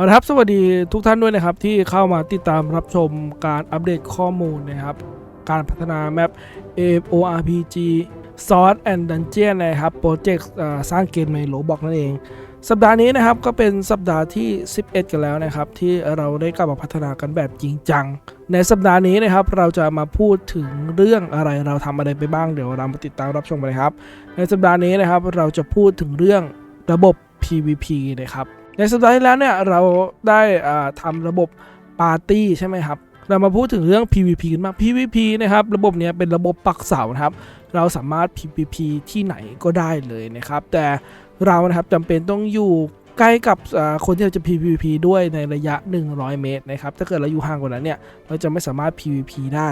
เอาละครับสวัสดีทุกท่านด้วยนะครับ ที่เข้ามาติดตามรับชมการอัปเดตข้อมูลนะครับ การพัฒนาแมป AORPG Sword and Dungeon นะครับโปรเจกต์สร้างเกมในโลบอกนั่นเอง สัปดาห์นี้นะครับก็เป็นสัปดาห์ที่ 11 กันแล้วนะครับ ที่เราได้กลับมาพัฒนากันแบบจริงจัง ในสัปดาห์นี้นะครับเราจะมาพูดถึงเรื่องอะไรเราทำอะไรไปบ้างเดี๋ยวเรามาติดตามรับชมกันเลยครับ ในสัปดาห์นี้นะครับเราจะพูดถึงเรื่องระบบ PVP นะครับ ในสัปดาห์ที่แล้วเนี่ยเราได้อ่าทำระบบปาร์ตี้ใช่ไหมครับ เรามาพูดถึงเรื่อง PVP กันมาง PVP นะครับระบบเนี้ยเป็นระบบปักเสานะครับ เราสามารถ PVP ที่ไหนก็ได้เลยนะครับ แต่เรานะครับจำเป็นต้องอยู่ใกล้กับคนที่เราจะ PVP ด้วยในระยะ 100 เมตรนะครับ ถ้าเกิดเราอยู่ห่างกว่านั้นเนี่ย เราจะไม่สามารถ PVP ได้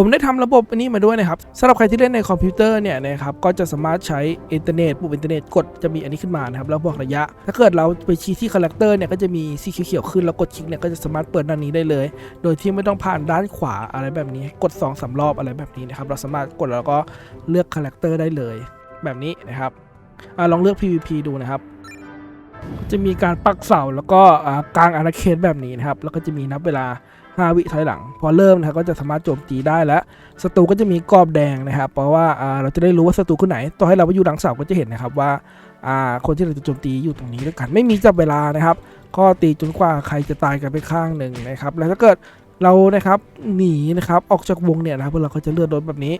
ผมได้ทำระบบอันนี้มาด้วยนะครับสำหรับใครที่เล่นในคอมพิวเตอร์เนี่ยนะครับก็จะสามารถใช้อินเทอร์เน็ตปุ่มอินเทอร์เน็ตกดจะมีอันนี้ขึ้นมานะครับแล้วบอกระยะ ถ้าเกิดเราไปชี้ที่คาแรคเตอร์เนี่ยก็จะมีสีเขียวๆขึ้นแล้วกดคลิกเนี่ยก็จะสามารถเปิดด้านนี้ได้เลย โดยที่ไม่ต้องผ่านด้านขวาอะไรแบบนี้ กด2อสารอบอะไรแบบนี้นะครับเราสามารถกดแล้วก็เลือกคาแรคเตอร์ได้เลย แบบนี้นะครับอลองเลือก PVP ดูนะครับจะมีการปักเสาแล้วก็กลางอาณาเขตแบบนี้นะครับ แล้วก็จะมีนับเวลา 5 วิถอยหลัง พอเริ่มนะครับก็จะสามารถโจมตีได้แล้วศัตรูก็จะมีกรอบแดงนะครับ เพราะว่าเราจะได้รู้ว่าศัตรูคนไหนต่อให้เราไปอยู่หลังเสาก็จะเห็นนะครับว่าอ่าคนที่เราจะโจมตีอยู่ตรงนี้ด้วยกัน ไม่มีจับเวลานะครับ ก็ตีจนกว่าใครจะตายกันไปข้างหนึ่งนะครับ แล้วถ้าเกิดเรานะครับหนีนะครับออกจากวงเนี่ยนะครับเราก็จะเลือดลดแบบนี้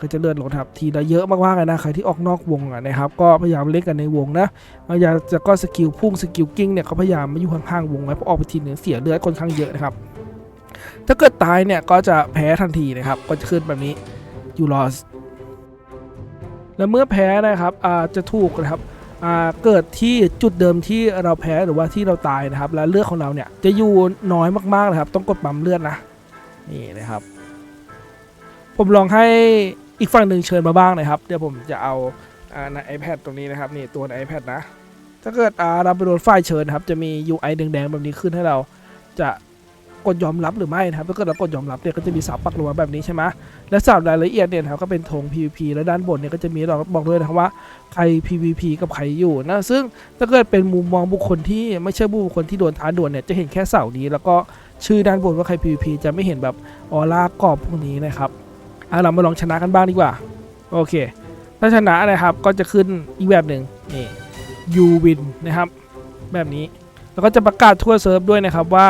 ก็จะเลือดลดครับทีละเยอะมากๆเลยนะใครที่ออกนอกวงอะนะครับ ก็พยายามเล่นกันในวงนะพยายามจะก็สกิลพุ่งสกิลกิ้งเนี่ยเขาพยายามไมาอยู่ห่างๆวงไว้เพราะออกไปทีหนึงเสียเลือดค่อนข้างเยอะนะครับ ถ้าเกิดตายเนี่ยก็จะแพ้ทันทีนะครับ ก็จะขึ้นแบบนี้ you lost และเมื่อแพ้นะครับอ่าจะถูกนะครับอ่าเกิดที่จุดเดิมที่เราแพ้หรือว่าที่เราตายนะครับ และเลือดของเราเนี่ยจะอยู่น้อยมากๆนะครับ ต้องกดปั๊มเลือดนะนี่นะครับ ผมลองให้อีกฝั่งหนึ่งเชิญมาบ้างนะครับ เดี๋ยวผมจะเอาใน iPad ตรงนี้นะครับนี่ตัวใน iPad นะ ถ้าเกิดอ่าเราไปโดนฝ่ายเชิญครับจะมี UI แดงๆแบบนี้ขึ้นให้เราจะกดยอมรับหรือไม่นะครับถ้าเกิดเรากดยอมรับเนี่ยก็จะมีสาวปักลงมาแบบนี้ใช่ไหมและสาวรายละเอียดเนี่ยนะครับก็เป็นธง PVP และด้านบนเนี่ยก็จะมีเราบอกด้วยนะครับว่าใคร PVP กับใครอยู่นะซึ่งถ้าเกิดเป็นมุมมองบุคคลที่ไม่ใช่บุคคลที่โดนท้าดวลเนี่ยจะเห็นแค่เสานี้ แล้วก็ชื่อด้านบนว่าใคร PVP จะไม่เห็นแบบออร่ากรอบพวกนี้นะครับ อะเรามาลองชนะกันบ้างดีกว่า โอเค ถ้าชนะนะครับก็จะขึ้นอีกแบบหนึ่งนี่ยูวินนะครับ แบบนี้ แล้วก็จะประกาศทั่วเซิร์ฟด้วยนะครับว่า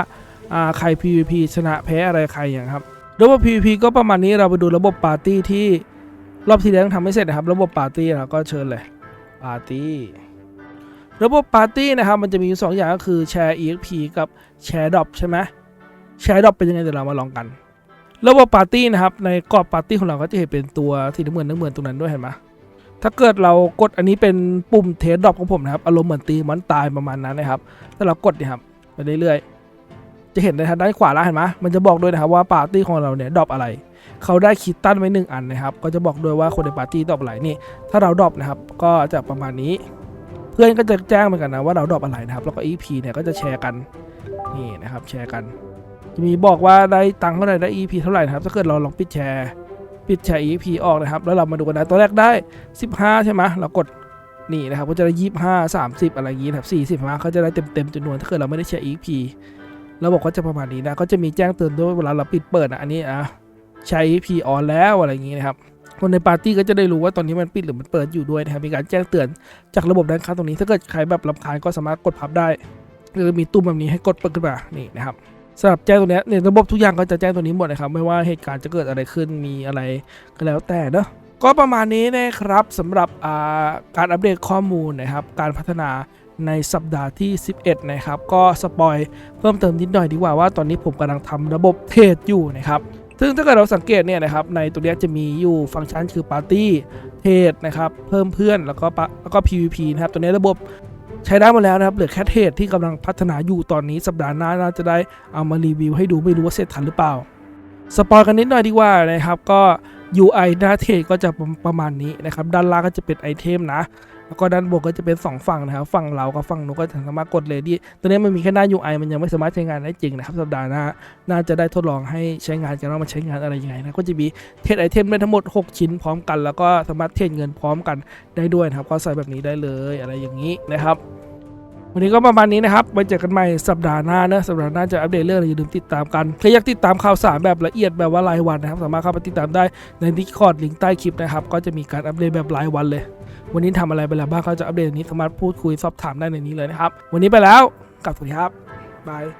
ใคร PVP ชนะแพ้อะไรใครอย่างครับ ระบบ PVP ก็ประมาณนี้เราไปดูระบบปาร์ตี้ที่รอบที่แล้วทำไม่เสร็จนะครับ ระบบปาร์ตี้เราก็เชิญเลยปาร์ตี้ระบบปาร์ตี้นะครับมันจะมีอยู่สองอย่างก็คือแชร์ EXP กับแชร์ดอปใช่ไหมแชร์ดอปเป็นยังไงเดี๋ยวเรามาลองกัน ระบบปาร์ตี้นะครับในกรอบปาร์ตี้ของเราก็จะเห็นเป็นตัวสีน้ำเงินน้ำเงินตรงนั้นด้วยเห็นไหมถ้าเกิดเรากดอันนี้เป็นปุ่มเทสดรอปของผมนะครับอารมณ์เหมือนตีมอนตายประมาณนั้นนะครับถ้าเรากดเนี่ยครับไปเรื่อยๆ จะเห็นในทางด้านขวาล่างเห็นไหมมันจะบอกด้วยนะครับว่าปาร์ตี้ของเราเนี่ยดรอปอะไร เขาได้คิดตั้นไว้หนึ่งอันนะครับ ก็จะบอกด้วยว่าคนในปาร์ตี้ดรอปอะไรนี่ ถ้าเราดรอปนะครับก็จะประมาณนี้ เพื่อนก็จะแจ้งเหมือนกันนะว่าเราดรอปอะไรนะครับ แล้วก็ EP เนี่ยก็จะแชร์กันนี่นะครับแชร์กัน จะมีบอกว่าได้ตังค์เท่าไหร่ได้ EP เท่าไหร่นะครับถ้าเกิดเราลองปิดแชร์ปิดแชร์ EP ออกนะครับ แล้วเรามาดูกันนะตัวแรกได้ 15 ใช่ไหมเรากดนี่นะครับก็จะได้ยี่ห้าสามสิบอะไรอย่างงี้นะครับสี่สิบมาเขาจะได้เต็มเต็มจำนวนถ้าเกิดเราไม่ได้แชร์ EP ระบบก็จะประมาณนี้นะก็จะมีแจ้งเตือนด้วยเวลาเราปิดเปิดนะอันนี้อะใช้ EP ออนแล้วอะไรอย่างงี้นะครับคนในปาร์ตี้ก็จะได้รู้ว่าตอนนี้มันปิดหรือมันเปิดอยู่ด้วยนะครับมีการแจ้งเตือนจากระบบด้านข้างตรงนี้ ถ้าเกิดใครแบบรำคาญก็สามารถกดพับได้หรือมีตุ้มแบบนี้ให้กดเปิดขึ้นมานี่นะครับ สำหรับแจ้งตัวนี้ยเนี่ยระบบทุกอย่างก็จะแจ้งตัวนี้หมดนะครับไม่ว่าเหตุการณ์จะเกิดอะไรขึ้นมีอะไรก็แล้วแต่เนอะก็ประมาณนี้นะครับสำหรับาการอัปเดตข้อมูลนะครับ การพัฒนาในสัปดาห์ที่ 11 นะครับ ก็สปอยเพิ่มเติมนิดหน่อยดีกว่าว่าตอนนี้ผมกำลังทำระบบเทรดอยู่นะครับซึ่งถ้าเกิดเราสังเกตเนี่ยนะครับในตัวนี้จะมีอยู่ฟังก์ชันคือปาร์ตี้เทรดนะครับ เพิ่มเพื่อนแล้วก็แล้วก็ PVP นะครับตัวนี้ระบบ ใช้ได้หมดแล้วนะครับ เหลือแค่เทรดที่กำลังพัฒนาอยู่ตอนนี้สัปดาห์หน้าน่าจะได้เอามารีวิวให้ดูไม่รู้ว่าเสร็จทันหรือเปล่า สปอยกันนิดหน่อยดีกว่านะครับ ก็ UI หน้าเทก็จะประมาณนี้นะครับ ด้านล่างก็จะเป็นไอเทมนะ แล้วก็ด้านบนก็จะเป็น 2 ฝั่งนะครับ ฝั่งเรากับฝั่งนู้นก็สามารถกดเลยดีตอนนี้มันมีแค่หน้า UI มันยังไม่สามารถใช้งานได้จริงนะครับ สัปดาห์หน้า น่าจะได้ทดลองให้ใช้งานกันว่ามันใช้งานอะไรยังไงนะ ก็จะมีเทรดไอเทมได้ทั้งหมด 6 ชิ้นพร้อมกัน แล้วก็สามารถเทรดเงินพร้อมกันได้ด้วยนะครับ ก็ใส่แบบนี้ได้เลยอะไรอย่างนี้นะครับ วันนี้ก็ประมาณนี้นะครับไว้เจอกันใหม่สัปดาห์หน้านะสัปดาห์หน้าจะอัปเดตเรื่องอะไรอย่าลืมติดตามกันใครอยากติดตามข่าวสารแบบละเอียดแบบว่ารายวันนะครับสามารถเข้าไปติดตามได้ใน Discord ลิงก์ใต้คลิปนะครับก็จะมีการอัปเดตแบบรายวันเลย วันนี้ทำอะไรไปแล้วบ้างก็จะอัปเดตนนี้สามารถพูดคุยสอบถามได้ในนี้เลยนะครับวันนี้ไปแล้วกลับสวัสดีครับบาย